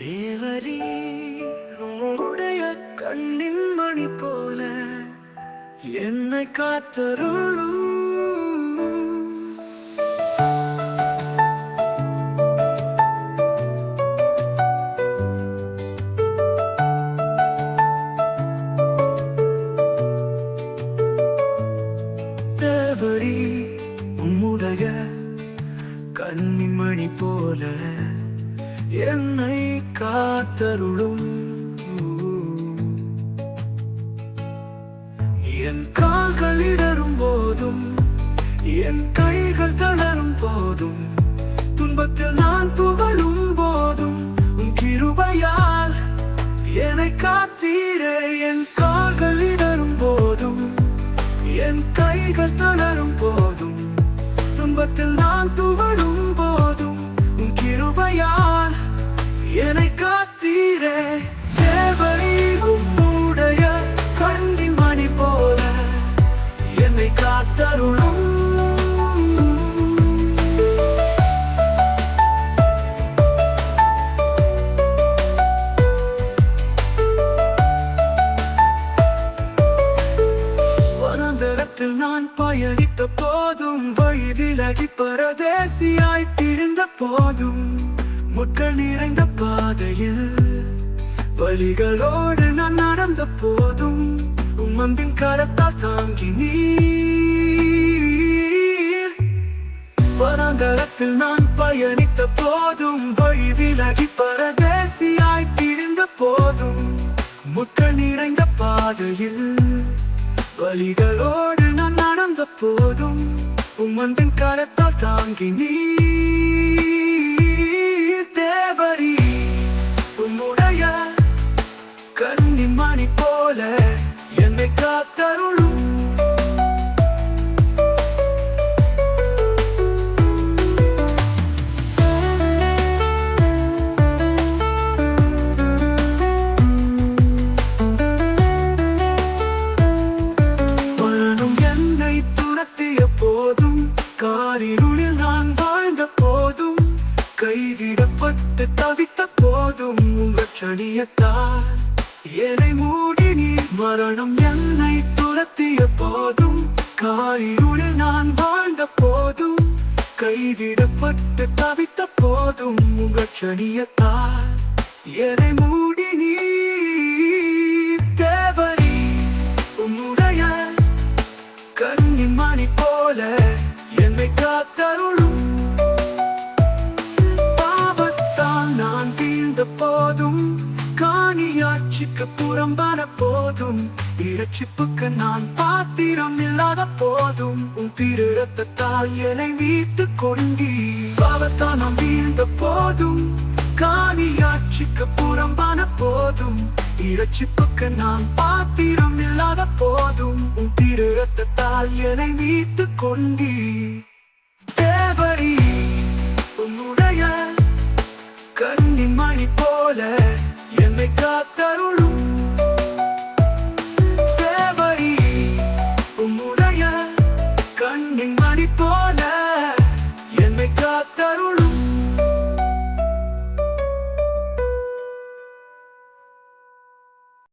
தேவரீ உங்களுடைய கண்ணின் மணி போல என்னை காத்தருளும். என்னை காத்தருளும். என் கால்கள் இடரும் போதும் என் கைகள் தளரும் போதும். துன்பத்தில் நான் துகளும் போதும் உன் கிருபையால் என்னை காத்தீரே. என் கால்கள் இடரும் போதும் என் கைகள் தளரும் போதும். துன்பத்தில் நான் துகளும் பரதேசியாய் திரிந்த போதும் முட்கள் நிறைந்த பாதையில். வழிகளோடு நான் நடந்த போதும் உம்மன்பின் கரத்தால் தாங்கி நீர். வனாந்தரத்தில் நான் பயணித்த போதும் வழி விலகி பரதேசியாய் திரிந்த போதும் முட்கள் நிறைந்த பாதையில். வழிகளோடு நான் நடந்த போதும் உம்மன்பின் கரத்தால் தாங்கி நீ தேவரி. உம்முடைய கண்ணி மணி போல என்னை காத்தருளும். சனியத்தார் என்னை மூடி நீர் மரணம் என்னை துரத்திய போதும். காரிருளில் நான் வாழ்ந்த போதும். கைவிடப்பட்டு தவித்த போதும். உங்கள் சனியத்தார் என்னை மூடி நீர். தேவரி உம்முடைய கண்ணின் மணி போல என்னை காத்தருளும். காணியாட்சிக்கு புறம்பான போதும். இரட்சிப்புக்கு நான் பாத்திரம் இல்லாத போதும். உன் திரு ரத்தத்தால் என்னை மீட்டுக் கொண்டி. பாவத்தால் நான் வீழ்ந்த போதும். காணியாட்சிக்கு புறம்பான போதும். இரட்சிப்புக்கு நான் பாத்திரம் இல்லாத போதும். உன் திரு ரத்தத்தால் என்னை மீட்டுக் கொண்டி. தேவரீ